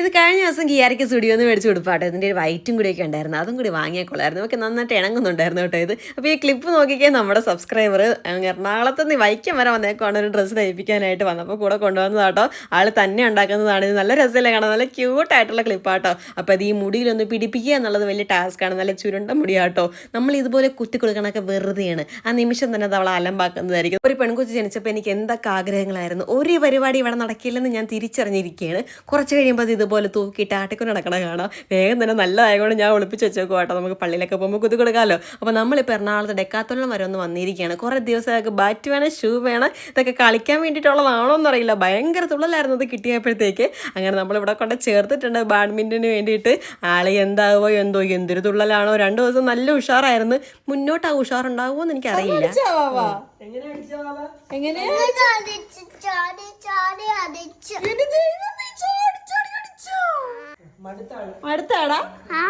ഇത് കഴിഞ്ഞ ദിവസം കിയാരിക്ക് സ്റ്റുഡിയോ എന്ന് മേടിച്ച് കൊടുപ്പാട്ടോ ഇതിന്റെ ഒരു വൈറ്റും കൂടി ഒക്കെ ഉണ്ടായിരുന്നു. അതും കൂടി വാങ്ങിയാൽ കൊള്ളായിരുന്നു. ഒക്കെ നന്നായിട്ട് ഇണങ്ങുന്നുണ്ടായിരുന്നു കേട്ടോ ഇത്. അപ്പോൾ ഈ ക്ലിപ്പ് നോക്കിക്കേ നമ്മുടെ സബ്സ്ക്രൈബർ എറണാകുളത്ത് നിന്ന് വൈക്കം വരെ വന്നേക്കാണ് ഒരു ഡ്രസ്സ് തയ്പ്പിക്കാനായിട്ട് വന്നപ്പോൾ കൂടെ കൊണ്ടുവന്നതാട്ടോ ആൾ തന്നെ ഉണ്ടാക്കുന്നതാണ്. ഇത് നല്ല രസമല്ലേ കാണാൻ? നല്ല ക്യൂട്ടായിട്ടുള്ള ക്ലിപ്പാട്ടോ അപ്പോൾ അത് ഈ മുടിയിലൊന്ന് പിടിപ്പിക്കുക എന്നുള്ളത് വലിയ ടാസ്ക്കാണ് നല്ല ചുരുണ്ട മുടിയാട്ടോ. നമ്മൾ ഇതുപോലെ കുത്തി കൊടുക്കണമൊക്കെ വെറുതെയാണ്. ആ നിമിഷം തന്നെ അത് അവളെ അലമ്പാക്കുന്നതായിരിക്കും. ഒരു പെൺകുച്ചി ജനിച്ചപ്പോൾ എനിക്ക് എന്തൊക്കെ ആഗ്രഹങ്ങളായിരുന്നു. ഒരു പരിപാടി ഇവിടെ നടക്കില്ലെന്ന് ഞാൻ തിരിച്ചറിഞ്ഞിരിക്കുകയാണ്. കുറച്ച് കഴിയുമ്പോൾ അത് ഇതുപോലെ തൂക്കിയിട്ട് ആട്ടിക്കൊണ്ട് നടക്കണ കാണാം. വേഗം തന്നെ നല്ലതായതുകൊണ്ട് ഞാൻ ഒളിപ്പിച്ച് വെച്ചേക്കും കേട്ടോ. നമുക്ക് പള്ളിയിലൊക്കെ പോകുമ്പോൾ കുത്തി കൊടുക്കാമല്ലോ. അപ്പോൾ നമ്മളിപ്പോൾ എറണാകുളത്ത് ഡെക്കാത്തോളം വരെ ഒന്ന് വന്നിരിക്കുകയാണ്. കുറേ ദിവസമൊക്കെ ബാറ്റ് വേണം ഷൂ വേണം ഇതൊക്കെ കളിക്കാൻ വേണ്ടിയിട്ടുള്ളതാണോ എന്നറിയില്ല. ഭയങ്കര തുള്ളലായിരുന്നു അത് കിട്ടിയപ്പോഴത്തേക്ക്. അങ്ങനെ നമ്മളിവിടെ കൊണ്ട് ചേർത്തിട്ടുണ്ട് ബാഡ്മിന്റന് വേണ്ടിയിട്ട്. ആളെ എന്താവോ എന്തോ എന്തൊരു തുള്ളലാണോ. രണ്ട് ദിവസം നല്ല ഉഷാറായിരുന്നു. മുന്നോട്ട് ആ ഉഷാറുണ്ടാവുമോ എന്ന് എനിക്കറിയില്ല. എങ്ങനെ മടുത്താടാ ആ.